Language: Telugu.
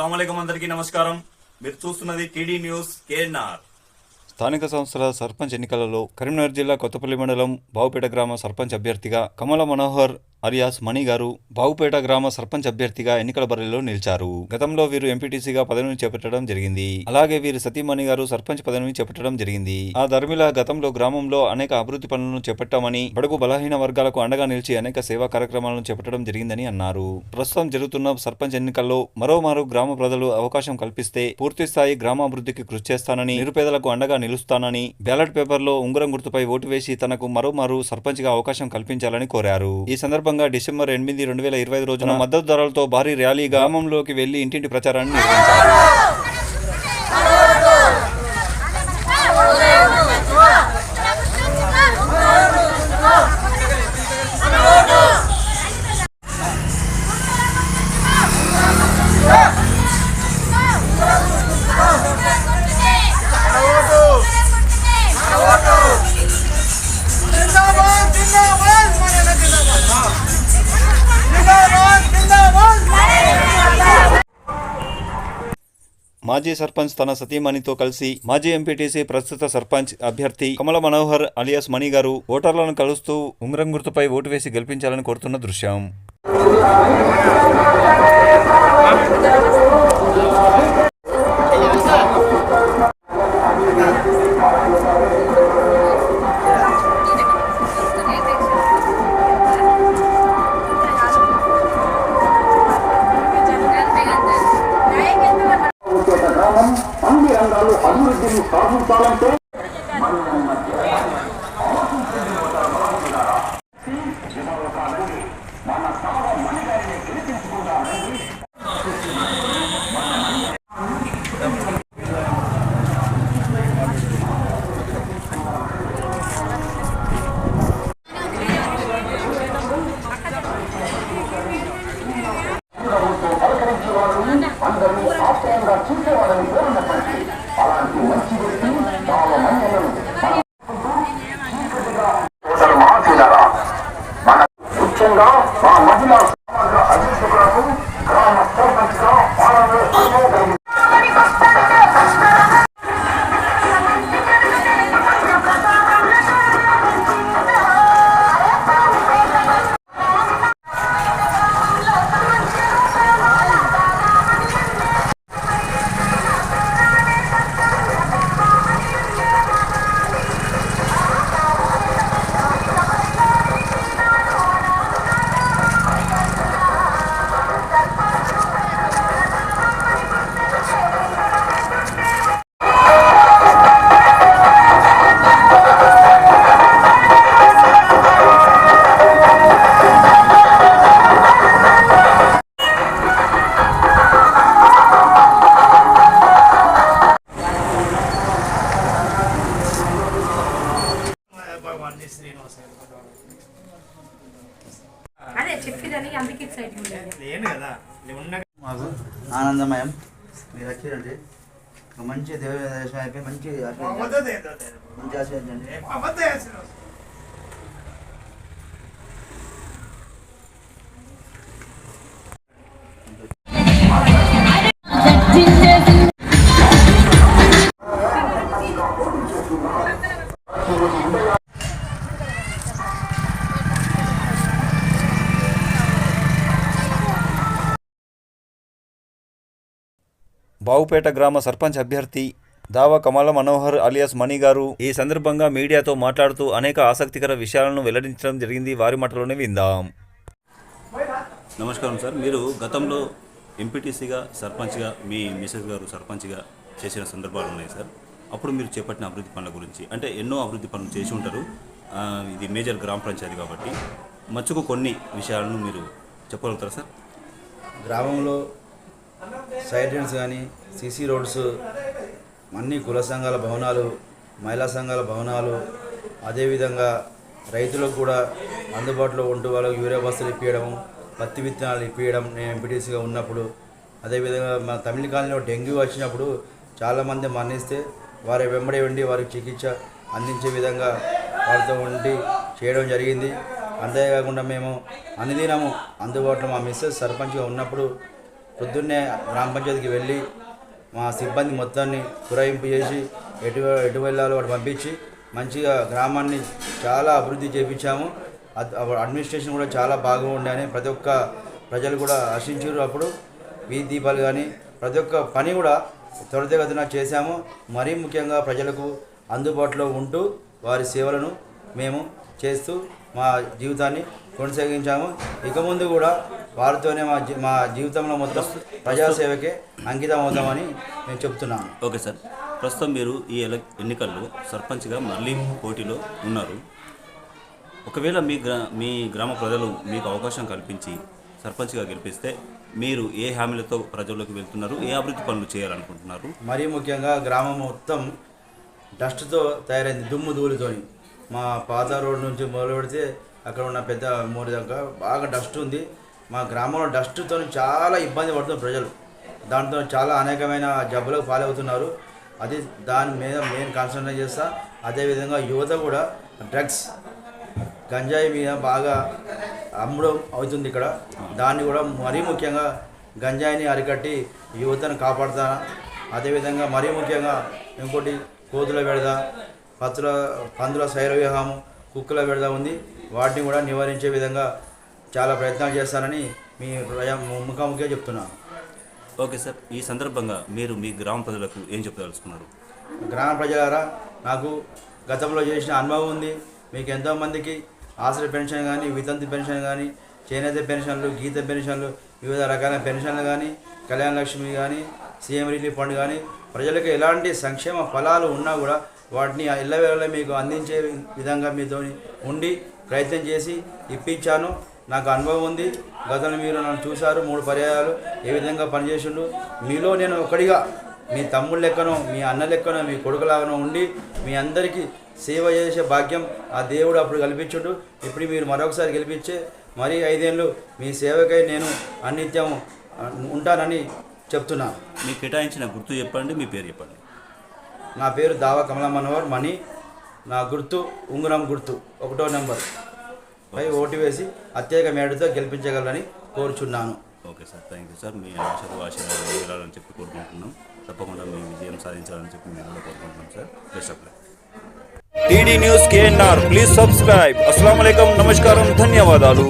అస్సలం అందరికీ నమస్కారం. మీరు చూస్తున్నది టీడీ న్యూస్ కేఎన్ఆర్. స్థానిక సంస్థల సర్పంచ్ ఎన్నికలలో కరీంనగర్ జిల్లా కొత్తపల్లి మండలం బావుపేట గ్రామ సర్పంచ్ అభ్యర్థిగా కమల మనోహర్ అరియాస్ మణి గారు బావుపేట గ్రామ సర్పంచ్ అభ్యర్థిగా ఎన్నికల బరిలో నిలిచారు. గతంలో వీరు ఎంపీటీసీగా పదవిని చేపట్టడం జరిగింది. అలాగే వీరి సతీమణి గారు సర్పంచ్ పదవిని చేపట్టడం జరిగింది. ఆ ధర్మిల గతంలో గ్రామంలో అనేక అభివృద్ధి పనులను చేపట్టామని బడుగు బలహీన వర్గాలకు అండగా నిలిచి అనేక సేవా కార్యక్రమాలను చేపట్టడం జరిగిందని అన్నారు. ప్రస్తుతం జరుగుతున్న సర్పంచ్ ఎన్నికల్లో మరోమారు గ్రామ ప్రజలు అవకాశం కల్పిస్తే పూర్తిస్థాయి గ్రామాభివృద్ధికి కృషి చేస్తానని నిరుపేదలకు అండగా నిలుస్తానని బ్యాలెట్ పేపర్లో ఉంగరం గుర్తుపై ఓటు వేసి తనకు మరోమారు సర్పంచ్గా అవకాశం కల్పించాలని కోరారు. ఈ సందర్భంగా డిసెంబర్ ఎనిమిది రెండు వేల ఇరవై ఐదు రోజున మద్దతుదారులతో భారీ ర్యాలీ గ్రామంలోకి వెళ్ళి ఇంటింటి ప్రచారాన్ని నిర్వహించారు. మాజీ సర్పంచ్ తన సతీమణితో కలిసి మాజీ ఎంపీటీసీ ప్రస్తుత సర్పంచ్ అభ్యర్థి కమల మనోహర్ అలియాస్ మణి గారు ఓటర్లను కలుస్తూ ఉంగరం గుర్తుపై ఓటు వేసి గెలిపించాలని కోరుతున్న దృశ్యం. చూసేవాళ్ళని కోరినప్పటికీ అలాంటి మంచి వ్యక్తి చాలా మందిలను ముఖ్యంగా మా మహిళా సమాజ అధ్యక్షులకు అదే చెప్పిదని అందుకే ఎక్సైట్మెంట్ మాకు ఆనందమయం. మీరు వచ్చారండి. ఒక మంచి దేవ దర్శనం అయిపోయి మంచి. మంచి ఆశీర్వదించండి బావుపేట గ్రామ సర్పంచ్ అభ్యర్థి దావా కమల మనోహర్ అలియాస్ మణి గారు ఈ సందర్భంగా మీడియాతో మాట్లాడుతూ అనేక ఆసక్తికర విషయాలను వెల్లడించడం జరిగింది. వారి మాటలోనే విందాం. నమస్కారం సార్. మీరు గతంలో ఎంపీటీసీగా సర్పంచ్గా మీ మిసెస్ గారు సర్పంచ్గా చేసిన సందర్భాలు ఉన్నాయి సార్. అప్పుడు మీరు చేపట్టిన అభివృద్ధి పనుల గురించి అంటే ఎన్నో అభివృద్ధి పనులు చేసి ఉంటారు. ఇది మేజర్ గ్రామ పంచాయతీ కాబట్టి మచ్చుకు కొన్ని విషయాలను మీరు చెప్పగలుగుతారా సార్? గ్రామంలో సైడ్ లైన్స్ కానీ సీసీ రోడ్స్ అన్ని కుల సంఘాల భవనాలు మహిళా సంఘాల భవనాలు అదేవిధంగా రైతులకు కూడా అందుబాటులో ఉంటూ వాళ్ళకి యూరియా బస్సులు ఇప్పించడం పత్తి విత్తనాలు ఇప్పించడం నేను ఎంపీటీసీగా ఉన్నప్పుడు అదేవిధంగా మా తమిళ కాలనీలో డెంగ్యూ వచ్చినప్పుడు చాలామంది మరణిస్తే వారి వెంబడి ఉండి వారికి చికిత్స అందించే విధంగా వారితో ఉండి చేయడం జరిగింది. అంతేకాకుండా మేము అనుదినము అందుబాటులో మా మిస్సెస్ సర్పంచ్గా ఉన్నప్పుడు పొద్దున్నే గ్రామ పంచాయతీకి వెళ్ళి మా సిబ్బంది మొత్తాన్ని పురాయింపు చేసి ఎటు ఎటు వెళ్ళాలో అటు పంపించి మంచిగా గ్రామాన్ని చాలా అభివృద్ధి చేపించాము. అడ్మినిస్ట్రేషన్ కూడా చాలా బాగా ఉండే ప్రతి ఒక్క ప్రజలు కూడా ఆశించారు అప్పుడు. వీధి దీపాలు కానీ ప్రతి ఒక్క పని కూడా త్వరితగతిన చేశాము. మరీ ముఖ్యంగా ప్రజలకు అందుబాటులో ఉంటూ వారి సేవలను మేము చేస్తూ మా జీవితాన్ని కొనసాగించాము. ఇక ముందు కూడా వారితోనే మా జీ- మా జీవితంలో మొత్తం ప్రజాసేవకే అంకితం అవుతామని నేను చెప్తున్నాను. Okay sir. ప్రస్తుతం మీరు ఈ ఎన్నికల్లో సర్పంచ్గా మళ్ళీ పోటీలో ఉన్నారు. ఒకవేళ మీ గ్రా మీ గ్రామ ప్రజలు మీకు అవకాశం కల్పించి సర్పంచ్గా గెలిపిస్తే మీరు ఏ హామీలతో ప్రజల్లోకి వెళ్తున్నారు? ఏ అభివృద్ధి పనులు చేయాలనుకుంటున్నారు? మరీ ముఖ్యంగా గ్రామం మొత్తం డస్ట్తో తయారైంది దుమ్ము ధూళితోని. మా పాత రోడ్ నుంచి మొదలు పెడితే అక్కడ ఉన్న పెద్ద మోరి దాకా బాగా డస్ట్ ఉంది. మా గ్రామంలో డస్ట్తో చాలా ఇబ్బంది పడుతున్నారు ప్రజలు. దాంతో చాలా అనేకమైన జబ్బులకు పాలవుతున్నారు. అది దాని మీద మెయిన్ కాన్సన్ట్రేట్ చేస్తా. అదేవిధంగా యువత కూడా డ్రగ్స్ గంజాయి మీద బాగా అమ్మడం అవుతుంది ఇక్కడ. దాన్ని కూడా మరీ ముఖ్యంగా గంజాయిని అరికట్టి యువతను కాపాడుతాను అదేవిధంగా మరీ ముఖ్యంగా ఇంకోటి కోతుల విడద పత్తుల పందుల శైర శైరవ్యూహము కుక్కల విడద ఉంది. వాటిని కూడా నివారించే విధంగా చాలా ప్రయత్నాలు చేస్తానని మీ ముఖాముఖిగా చెప్తున్నాను ఓకే సార్. ఈ సందర్భంగా మీరు మీ గ్రామ ప్రజలకు ఏం చెప్పదలుచుకున్నారు? గ్రామ ప్రజలారా నాకు గతంలో చేసిన అనుభవం ఉంది. మీకు ఎంతోమందికి ఆశ్రయ పెన్షన్ కానీ వితంతు పెన్షన్ కానీ చేనేత పెన్షన్లు గీత పెన్షన్లు వివిధ రకాల పెన్షన్లు కానీ కళ్యాణ లక్ష్మి కానీ సీఎం రిలీఫ్ ఫండ్ కానీ ప్రజలకు ఎలాంటి సంక్షేమ ఫలాలు ఉన్నా కూడా వాటిని ఎల్లవేళ మీకు అందించే విధంగా మీతో ఉండి ప్రయత్నం చేసి ఇప్పించాను. నాకు అనుభవం ఉంది. గతంలో మీరు నన్ను చూశారు మూడు పర్యాయాలు ఏ విధంగా పనిచేసిండు. మీలో నేను ఒకటిగా మీ తమ్ముడు లెక్కనో మీ అన్న లెక్కనో మీ కొడుకులాగానో ఉండి మీ అందరికీ సేవ చేసే భాగ్యం ఆ దేవుడు అప్పుడు కల్పించుడు. ఇప్పుడు మీరు మరొకసారి గెలిపించే మరీ ఐదేళ్ళు మీ సేవకై నేను అన్నిత్యం ఉంటానని చెప్తున్నాను మీకు కేటాయించిన గుర్తు చెప్పండి మీ పేరు చెప్పండి. నా పేరు దావా కమలా మనోహర్ మణి. నా గుర్తు ఉంగరం గుర్తు ఒకటో నెంబర్. పై ఓటు వేసి అత్యేక మేడతో గెలిపించగలరని కోరుచున్నాను. Okay sir thank you sir. మీ ఆశలు ఆశీర్వాదాలు వెళ్ళాలని చెప్పి కోరుకుంటున్నాం. తప్పకుండా మీ విజయం సాధించాలని చెప్పి మేము కూడా కోరుకుంటున్నాం sir. Best of luck. TD news KNR please subscribe. అస్సలం నమస్కారం ధన్యవాదాలు.